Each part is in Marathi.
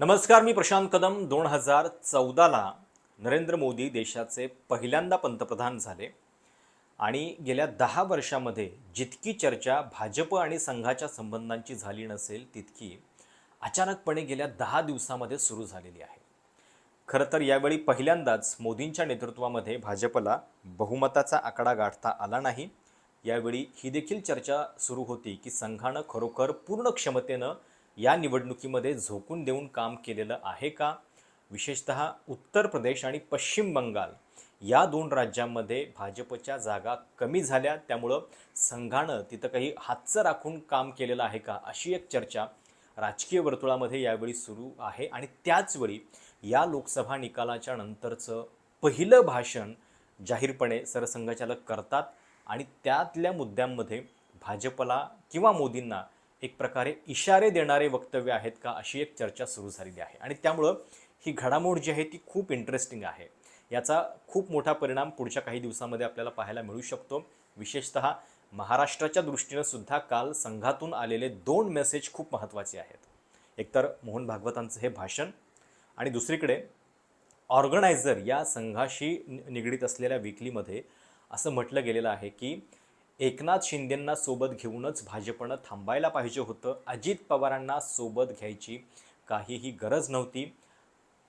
नमस्कार मी प्रशांत कदम. दोन हजार चौदाला नरेंद्र मोदी देशाचे पहिल्यांदा पंतप्रधान झाले आणि गेल्या दहा वर्षामध्ये जितकी चर्चा भाजप आणि संघाच्या संबंधांची झाली नसेल तितकी अचानकपणे गेल्या दहा दिवसामध्ये सुरू झालेली आहे. खरं तर यावेळी पहिल्यांदाच मोदींच्या नेतृत्वामध्ये भाजपला बहुमताचा आकडा गाठता आला नाही. यावेळी ही देखील चर्चा सुरू होती की संघानं खरोखर पूर्ण क्षमतेनं या निवडणुकीमध्ये झोकून देऊन काम केलेलं आहे का? विशेषत उत्तर प्रदेश आणि पश्चिम बंगाल या दोन राज्यांमध्ये भाजपच्या जागा कमी झाल्या. त्यामुळं संघानं तिथं काही हातचं राखून काम केलेलं आहे का? अशी एक चर्चा राजकीय वर्तुळामध्ये यावेळी सुरू आहे. आणि त्याचवेळी या लोकसभा निकालाच्या नंतरचं पहिलं भाषण जाहीरपणे सरसंघचालक करतात. आणि त्यातल्या मुद्द्यांमध्ये भाजपला किंवा मोदींना एक प्रकारे इशारे देणारे वक्तव्य आहेत का अशी एक चर्चा सुरू झालेली आहे. आणि त्यामुळं ही घडामोड जी आहे ती खूप इंटरेस्टिंग आहे. याचा खूप मोठा परिणाम पुढच्या काही दिवसामध्ये आपल्याला पाहायला मिळू शकतो. विशेषत महाराष्ट्राच्या दृष्टीनं सुद्धा काल संघातून आलेले दोन मेसेज खूप महत्त्वाचे आहेत. एकतर मोहन भागवतांचं हे भाषण आणि दुसरीकडे ऑर्गनायझर या संघाशी नि- निगडीत असलेल्या विकलीमध्ये असं म्हटलं गेलेलं आहे की एकनाथ शिंदेंना सोबत घेऊनच भाजपनं थांबायला पाहिजे होतं. अजित पवारांना सोबत घ्यायची काहीही गरज नव्हती.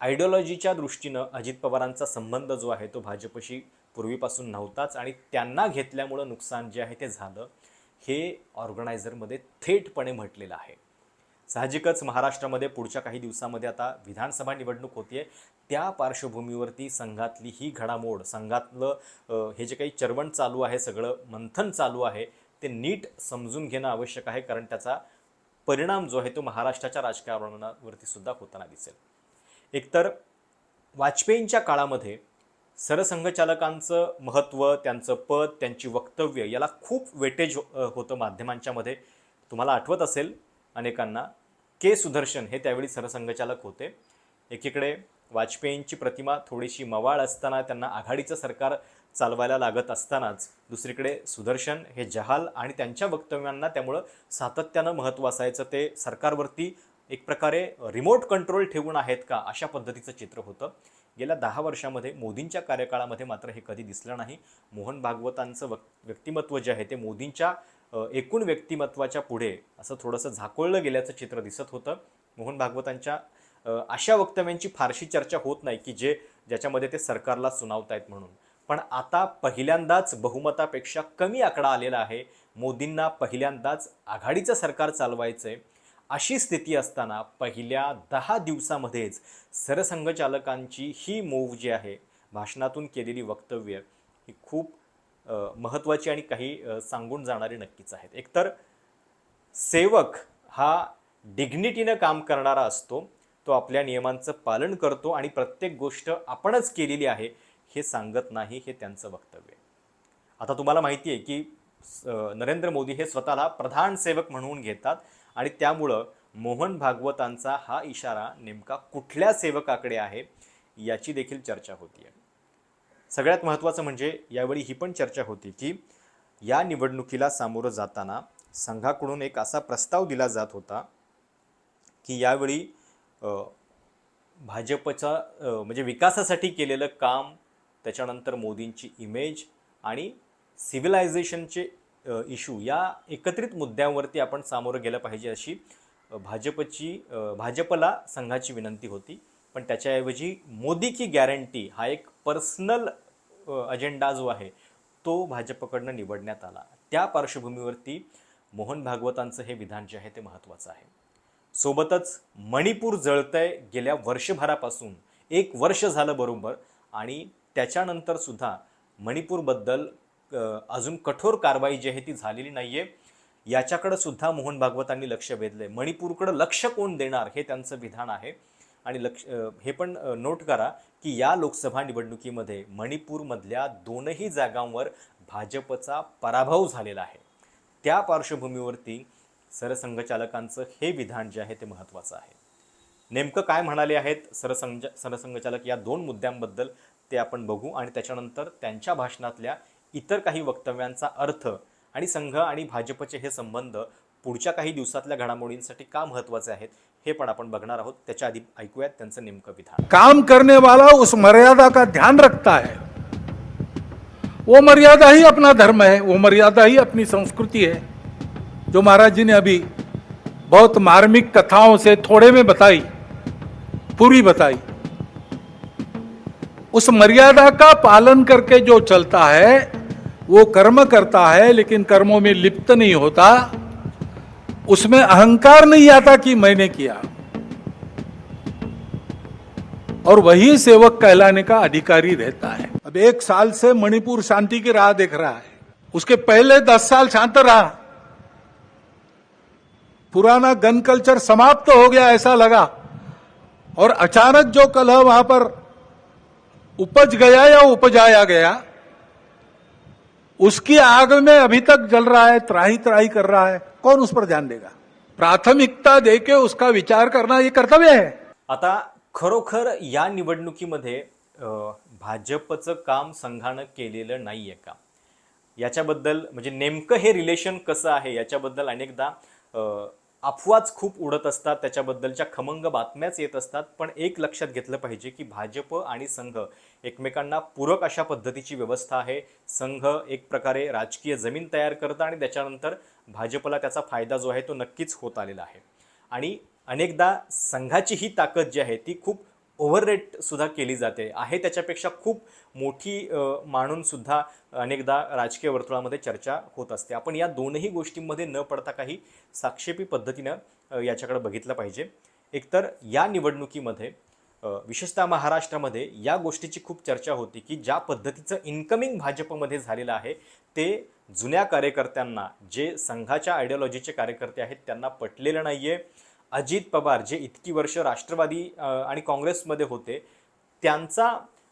आयडिओलॉजीच्या दृष्टीनं अजित पवारांचा संबंध जो आहे तो भाजपशी पूर्वीपासून नव्हताच आणि त्यांना घेतल्यामुळं नुकसान जे आहे ते झालं हे ऑर्गनायझरमध्ये थेटपणे म्हटलेलं आहे. साहजिकच महाराष्ट्रामध्ये पुढच्या काही दिवसामध्ये आता विधानसभा निवडणूक होतीये. त्या पार्श्वभूमीवरती संघातली ही घडामोड संघातलं हे जे काही चरवण चालू आहे सगळं मंथन चालू आहे ते नीट समजून घेणं आवश्यक आहे कारण त्याचा परिणाम जो आहे तो महाराष्ट्राच्या राजकारणावरती सुद्धा होताना दिसेल. एकतर वाजपेयींच्या काळामध्ये सरसंघचालकांचं महत्त्व त्यांचं पद त्यांची वक्तव्य याला खूप वेटेज होतं माध्यमांच्यामध्ये. तुम्हाला आठवत असेल अनेकांना के सुदर्शन हे त्यावेळी सरसंघचालक होते. एकीकडे वाजपेयींची प्रतिमा थोडीशी मवाळ असताना त्यांना आघाडीचं सरकार चालवायला लागत असतानाच दुसरीकडे सुदर्शन हे जहाल आणि त्यांच्या वक्तव्यांना त्यामुळं सातत्यानं महत्त्व असायचं. ते सरकारवरती एक प्रकारे रिमोट कंट्रोल ठेवून आहेत का अशा पद्धतीचं चित्र होतं. गेल्या दहा वर्षामध्ये मोदींच्या कार्यकाळामध्ये मात्र हे कधी दिसलं नाही. मोहन भागवतांचं वक् व्यक्तिमत्व जे आहे ते मोदींच्या एकूण व्यक्तिमत्वाच्या पुढे असं थोडंसं झाकोळलं गेल्याचं चित्र दिसत होतं. मोहन भागवतांच्या अशा वक्तव्यांची फारशी चर्चा होत नाही की जे ज्याच्यामध्ये ते सरकारला सुनावतायत म्हणून. पण आता पहिल्यांदाच बहुमतापेक्षा कमी आकडा आलेला आहे. मोदींना पहिल्यांदाच आघाडीचं सरकार चालवायचं आहे अशी स्थिती असताना पहिल्या दहा दिवसामध्येच सरसंघचालकांची ही मूव जी आहे भाषणातून केलेली वक्तव्य ही खूप महत्त्वाची आणि काही सांगून जाणारी नक्कीच आहेत एकतर सेवक हा डिग्निटीनं काम करणारा असतो तो आपल्या नियमांचं पालन करतो आणि प्रत्येक गोष्ट आपणच केलेली आहे हे सांगत नाही हे त्यांचं वक्तव्य आहे. आता तुम्हाला माहिती आहे की नरेंद्र मोदी हे स्वतःला प्रधान सेवक म्हणून घेतात आणि त्यामुळं मोहन भागवतांचा हा इशारा नेमका कुठल्या सेवकाकडे आहे याची देखील चर्चा होती आहे सगळ्यात महत्त्वाचं म्हणजे यावेळी ही पण चर्चा होती की या निवडणुकीला सामोरं जाताना संघाकडून एक असा प्रस्ताव दिला जात होता की यावेळी भाजपचा म्हणजे विकासासाठी केलेलं काम त्याच्यानंतर मोदींची इमेज आणि सिव्हिलायझेशनचे इशू या एकत्रित मुद्द्यांवरती आपण सामोरं गेलं पाहिजे अशी भाजपची भाजपला संघाची विनंती होती. पण त्याच्याऐवजी मोदी की गॅरंटी हा एक पर्सनल अजेंडा जो आहे तो भाजपकडनं निवडण्यात आला. त्या पार्श्वभूमीवरती मोहन भागवतांचं हे विधान जे आहे ते महत्त्वाचं आहे. सोबतच मणिपूर जळतंय गेल्या वर्षभरापासून. एक वर्ष झालं बरोबर आणि त्याच्यानंतर सुद्धा मणिपूरबद्दल अजून कठोर कारवाई जी आहे ती झालेली नाही आहे याच्याकडं सुद्धा मोहन भागवतांनी लक्ष वेधलंय. मणिपूरकडं लक्ष कोण देणार हे त्यांचं विधान आहे. आणि लक्ष हे पण नोट करा की या लोकसभा निवडणुकीमध्ये मणिपूरमधल्या दोनही जागांवर भाजपचा पराभव झालेला आहे. त्या पार्श्वभूमीवरती सरसंघचालकांचं हे विधान जे आहे ते महत्त्वाचं आहे. नेमकं काय म्हणाले आहेत सरसंघ सरसंघचालक या दोन मुद्द्यांबद्दल ते आपण बघू आणि त्याच्यानंतर त्यांच्या भाषणातल्या इतर काही वक्तव्यांचा अर्थ आणि संघ आणि भाजपचे हे संबंध पुढच्या काही दिवसातल्या घडामोडींसाठी का महत्त्वाचे आहेत हे पण आपण बघणार आहोत. त्याच्या आधी ऐकूयात त्यांचं नेमकं विधान. काम करने वाला उस मर्यादा का ध्यान रखता है? वो मर्यादा ही अपना धर्म है वो मर्यादा ही अपनी संस्कृति है। जो महाराज जी ने अभी बहुत मार्मिक कथाओं से थोड़े में बताई पूरी बताई। उस मर्यादा का पालन करके जो चलता है वो कर्म करता है लेकिन कर्मों में लिप्त नहीं होता। उसमें अहंकार नहीं आता कि मैंने किया। और वही सेवक कहलाने का अधिकारी रहता है। अब एक साल से मणिपुर शांति की राह देख रहा है। उसके पहले दस साल शांत रहा। पुराना गन कल्चर समाप्त तो हो गया ऐसा लगा। और अचानक जो कलह वहाँ पर उपज गया या उपजाया गया, उसकी आग में अभी तक जल रहा है त्राही त्राही कर रहा है। कौन उस पर ध्यान देगा? प्राथमिकता देके उसका विचार करना ये कर्तव्य है। आता खरोखर या निवडणुकीमध्ये भाजपचं काम संघानं केलेलं नाही आहे का? याच्याबद्दल म्हणजे नेमकं हे रिलेशन कसं आहे? याच्याबद्दल अनेकदा अफवाच खूप उडत असतात त्याच्याबद्दलच्या खमंग बातम्याच येत असतात. पण एक लक्षात घेतलं पाहिजे की भाजप आणि संघ एकमेकांना पूरक अशा पद्धतीची व्यवस्था आहे. संघ एक प्रकारे राजकीय जमीन तयार करतं आणि त्याच्यानंतर भाजपला त्याचा फायदा जो आहे तो नक्कीच होत आलेला आहे. आणि अनेकदा संघाची ही ताकद जी आहे ती खूप ओव्हररेटसुद्धा केली जाते. आहे त्याच्यापेक्षा खूप मोठी मानूनसुद्धा अनेकदा राजकीय वर्तुळामध्ये चर्चा होत असते. आपण या दोनही गोष्टींमध्ये न पडता काही साक्षेपी पद्धतीनं याच्याकडे बघितलं पाहिजे. एकतर या निवडणुकीमध्ये विशेषतः महाराष्ट्रामध्ये या गोष्टीची खूप चर्चा होती की ज्या पद्धतीचं इन्कमिंग भाजपमध्ये झालेलं आहे ते जुन्या कार्यकर्त्यांना जे संघाच्या आयडिओलॉजीचे कार्यकर्ते आहेत त्यांना पटलेलं नाही आहे अजित पवार जे इतकी वर्ष राष्ट्रवादी आणि काँग्रेसमध्ये होते त्यांचा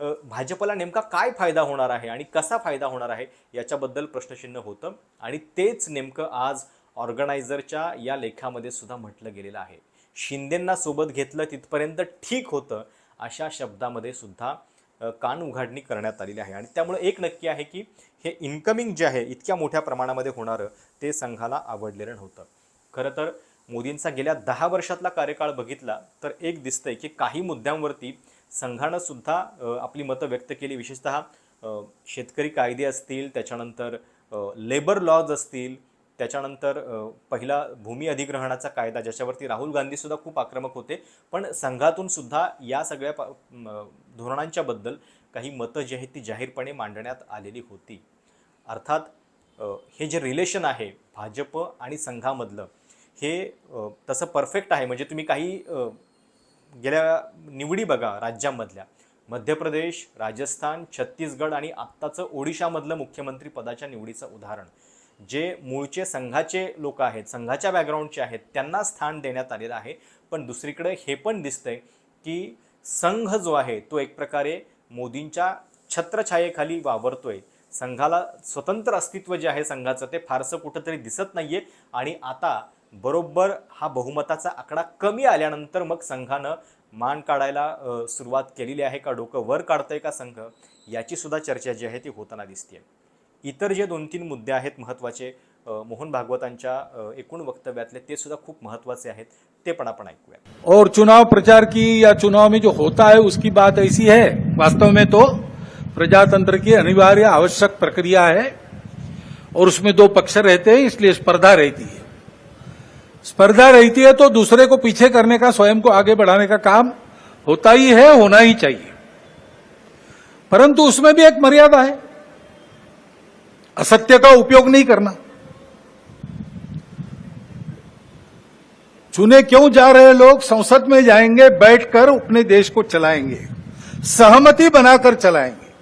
भाजपला नेमका काय फायदा होणार आहे आणि कसा फायदा होणार आहे याच्याबद्दल प्रश्नचिन्ह होतं आणि तेच नेमकं आज ऑर्गनायझरच्या या लेखामध्ये सुद्धा म्हटलं गेलेलं आहे. शिंदेंना सोबत घेतलं तिथपर्यंत ठीक होतं अशा शब्दामध्ये सुद्धा कान उघाडणी करण्यात आलेली आहे. आणि त्यामुळे एक नक्की आहे की हे इन्कमिंग जे आहे इतक्या मोठ्या प्रमाणामध्ये होणारं ते संघाला आवडलेलं नव्हतं. खरं तर मोदींचा गेल्या दहा वर्षातला कार्यकाळ बघितला तर एक दिसतंय की काही मुद्द्यांवरती संघानं सुद्धा आपली मतं व्यक्त केली. विशेषतः शेतकरी कायदे असतील त्याच्यानंतर लेबर लॉज असतील त्याच्यानंतर पहिला भूमी अधिग्रहणाचा कायदा ज्याच्यावरती राहुल गांधीसुद्धा खूप आक्रमक होते. पण संघातून सुद्धा या सगळ्या पा- धोरणांच्याबद्दल काही मतं जी आहेत ती जाहीरपणे मांडण्यात आलेली होती. अर्थात हे जे रिलेशन आहे भाजप आणि संघामधलं हे तसं परफेक्ट आहे. म्हणजे तुम्ही काही गेल्या निवडी बघा राज्यांमधल्या. मध्य प्रदेश राजस्थान छत्तीसगड आणि आत्ताचं ओडिशामधलं मुख्यमंत्री पदाच्या निवडीचं उदाहरण. जे मूळचे संघाचे लोक आहेत संघाच्या बॅकग्राऊंडचे आहेत त्यांना स्थान देण्यात आलेलं आहे. पण दुसरीकडे हे पण दिसतंय की संघ जो आहे तो एक प्रकारे मोदींच्या छत्रछायेखाली वावरतोय. संघाला स्वतंत्र अस्तित्व जे आहे संघाचं ते फारसं कुठंतरी दिसत नाही आहे आणि आता बरोबर हा बहुमताचा आकडा कमी आल्यानंतर मग संघानं मान काढायला सुरुवात केलेली आहे का डोकं वर काढतंय का संघ याची सुद्धा चर्चा जी आहे ती होताना दिसते इतर जे दोन तीन मुद्दे आहेत महत्त्वाचे मोहन भागवतांच्या एकूण वक्तव्यातले ते सुद्धा खूप महत्त्वाचे आहेत ते पण आपण ऐकूया और चुनाव प्रचार की या चुनाव में जो होता है उसकी बात ऐसी है वास्तव में तो प्रजातंत्र की अनिवार्य आवश्यक प्रक्रिया है और उसमें दो पक्ष रहते हैं इसलिए स्पर्धा रहती है। स्पर्धा रहती है तो दूसरे को पीछे करने का, स्वयं को आगे बढ़ाने का काम होता ही है, होना ही चाहिए। परंतु उसमें भी एक मर्यादा है। असत्य का उपयोग नहीं करना। चुने क्यों जा रहे लोग? संसद में जाएँगे, बैठकर अपने देश को चलाएँगे। सहमति बनाकर चलाएँगे।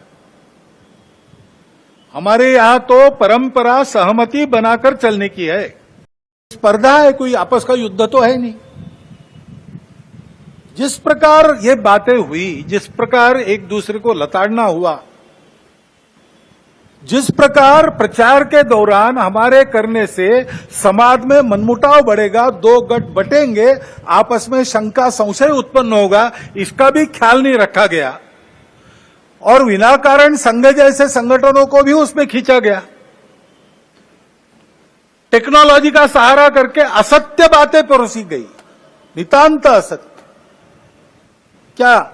हमारे यहाँ तो परंपरा सहमति बनाकर चलने की है। स्पर्धा है, कोई आपस का युद्ध तो है नहीं। जिस प्रकार ये बातें हुई, जिस प्रकार एक दूसरे को लताड़ना हुआ, जिस प्रकार प्रचार के दौरान हमारे करने से समाज में मनमुटाव बढ़ेगा, दो गट बटेंगे, आपस में शंका संशय उत्पन्न होगा, इसका भी ख्याल नहीं रखा गया। और विना कारण संघ जैसे संगठनों को भी उसमें खींचा गया। टेक्नोलॉजी का सहारा करके असत्य बातें परोसी गई। नितांत असत्य। क्या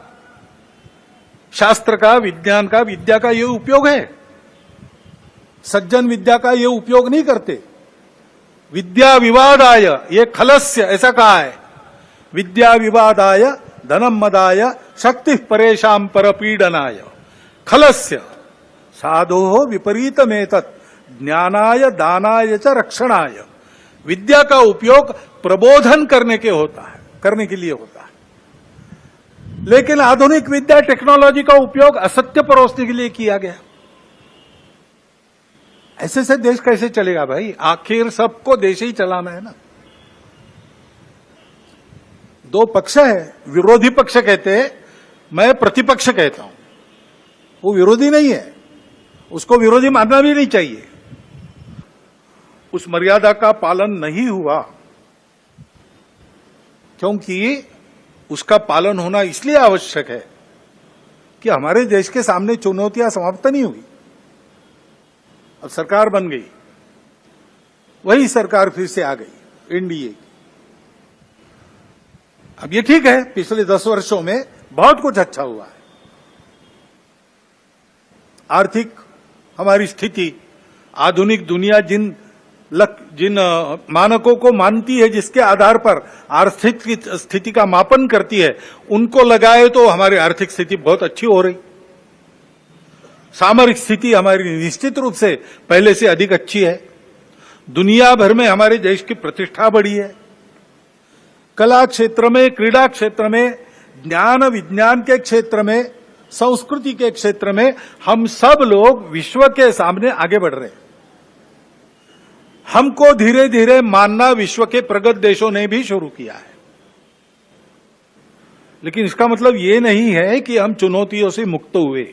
शास्त्र का, विज्ञान का, विद्या का यह उपयोग है? सज्जन विद्या का ये उपयोग नहीं करते। विद्या विवादाय ये खलस्य, ऐसा कहा है। विद्या विवादाय धनम मदाय शक्ति परेशान पर परपीडनाय खलस्य, साधो विपरीतमेत ज्ञानाय, दानाय च रक्षणाय। विद्या का उपयोग प्रबोधन करने के होता है, करने के लिए होता है। लेकिन आधुनिक विद्या टेक्नोलॉजी का उपयोग असत्य परोसने के लिए किया गया। ऐसे से देश कैसे चलेगा भाई? आखिर सबको देश ही चलाना है ना। दो पक्ष है, विरोधी पक्ष कहते मैं प्रतिपक्ष कहता हूँ। वो विरोधी नहीं है, उसको विरोधी मानना भी नहीं चाहिए। उस मर्यादा का पालन नहीं हुआ। क्योंकि उसका पालन होना इसलिए आवश्यक है कि हमारे देश के सामने चुनौतियाँ समाप्त नहीं हुई। अब सरकार बन गई। वही सरकार फिर से आ गई, एनडीए की। अब ये ठीक है, पिछले दस वर्षों में बहुत कुछ अच्छा हुआ है। आर्थिक हमारी स्थिति, आधुनिक दुनिया जिन लक, जिन मानकों को मानती है जिसके आधार पर आर्थिक स्थिति का मापन करती है उनको लगाए तो हमारी आर्थिक स्थिति बहुत अच्छी हो रही। सामरिक स्थिति हमारी निश्चित रूप से पहले से अधिक अच्छी है। दुनिया भर में हमारे देश की प्रतिष्ठा बढ़ी है। कला क्षेत्र में क्रीड़ा क्षेत्र में ज्ञान विज्ञान के क्षेत्र में संस्कृति के क्षेत्र में हम सब लोग विश्व के सामने आगे बढ़ रहे हैं। हमको धीरे धीरे मानना विश्व के प्रगत देशों ने भी शुरू किया है। लेकिन इसका मतलब ये नहीं है कि हम चुनौतियों से मुक्त हुए।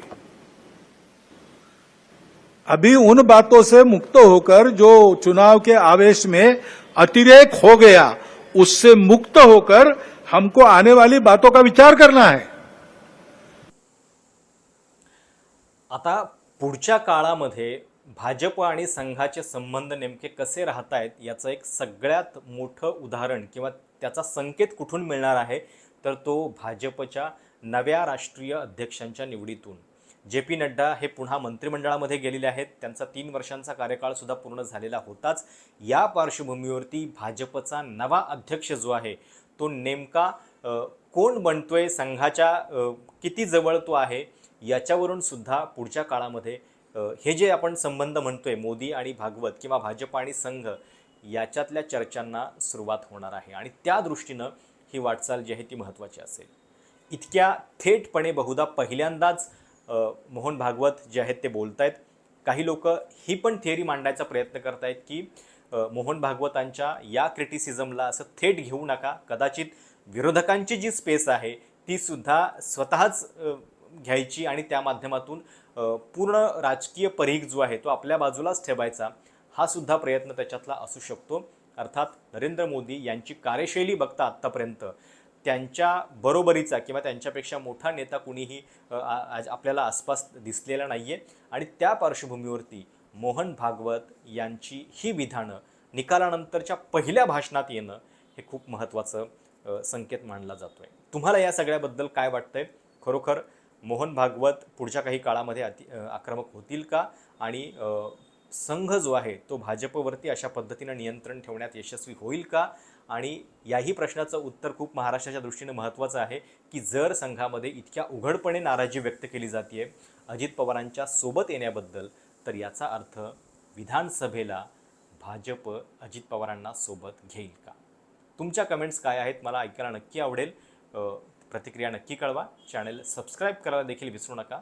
अभी उन बातों से मुक्त होकर जो चुनाव के आवेश में अतिरेक हो गया, उससे मुक्त होकर हमको आने वाली बातों का विचार करना है। आता पुढच्या काळामध्ये भाजप आणि संघाचे संबंध नेमके कसे राहत आहेत याचं एक सगळ्यात मोठं उदाहरण किंवा त्याचा संकेत कुठून मिळणार आहे तर तो भाजपच्या नव्या राष्ट्रीय अध्यक्षांच्या निवडीतून. जे पी नड्डा हे पुन्हा मंत्रिमंडळामध्ये गेलेले आहेत. त्यांचा तीन वर्षांचा कार्यकाळ सुद्धा पूर्ण झालेला होताच. या पार्श्वभूमीवरती भाजपचा नवा अध्यक्ष जो आहे तो नेमका कोण बनतोय संघाच्या किती जवळ तो आहे याच्यावरून सुद्धा पुढच्या काळामध्ये हे जे आपण संबंध म्हणतोय मोदी आणि भागवत किंवा भाजप आणि संघ याच्यातल्या चर्चांना सुरुवात होणार आहे. आणि त्या दृष्टीनं ही वाटचाल जी आहे ती महत्त्वाची असेल. इतक्या थेटपणे बहुधा पहिल्यांदाच मोहन भागवत जे आहेत ते बोलत आहेत काही लोक ही पण थिअरी मांडायचा प्रयत्न करत आहेत की मोहन भागवतांच्या या क्रिटिसिझमला असं थेट घेऊ नका. कदाचित विरोधकांची जी स्पेस आहे ती सुद्धा स्वतःच घ्यायची आणि त्या माध्यमातून पूर्ण राजकीय परीघ जो आहे तो आपल्या बाजूलाच ठेवायचा हा सुद्धा प्रयत्न त्याच्यातला असू शकतो. अर्थात नरेंद्र मोदी यांची कार्यशैली बघता आत्तापर्यंत त्यांच्या बरोबरीचा किंवा त्यांच्यापेक्षा मोठा नेता कुणीही आज आपल्याला आसपास दिसलेला नाही आहे आणि त्या पार्श्वभूमीवरती मोहन भागवत यांची ही विधानं निकालानंतरच्या पहिल्या भाषणात येणं हे खूप महत्त्वाचं संकेत मानला जातो आहे तुम्हाला या सगळ्याबद्दल काय वाटतंय? खरोखर मोहन भागवत पुढच्या काही काळामध्ये अति आक्रमक होतील का? आणि संघ जो आहे तो भाजपवरती अशा पद्धतीनं नियंत्रण ठेवण्यात यशस्वी होईल का? आणि याही प्रश्नाचं उत्तर खूप महाराष्ट्राच्या दृष्टीने महत्त्वाचं आहे की जर संघामध्ये इतक्या उघडपणे नाराजी व्यक्त केली जाते अजित पवारांच्या सोबत येण्याबद्दल तर याचा अर्थ विधानसभेला भाजप अजित पवारांना सोबत घेईल का? तुमच्या कमेंट्स काय आहेत? मला ऐकायला नक्की आवडेल. प्रतिक्रिया नक्की कळवा. चॅनेल सबस्क्राईब करायला देखील विसरू नका.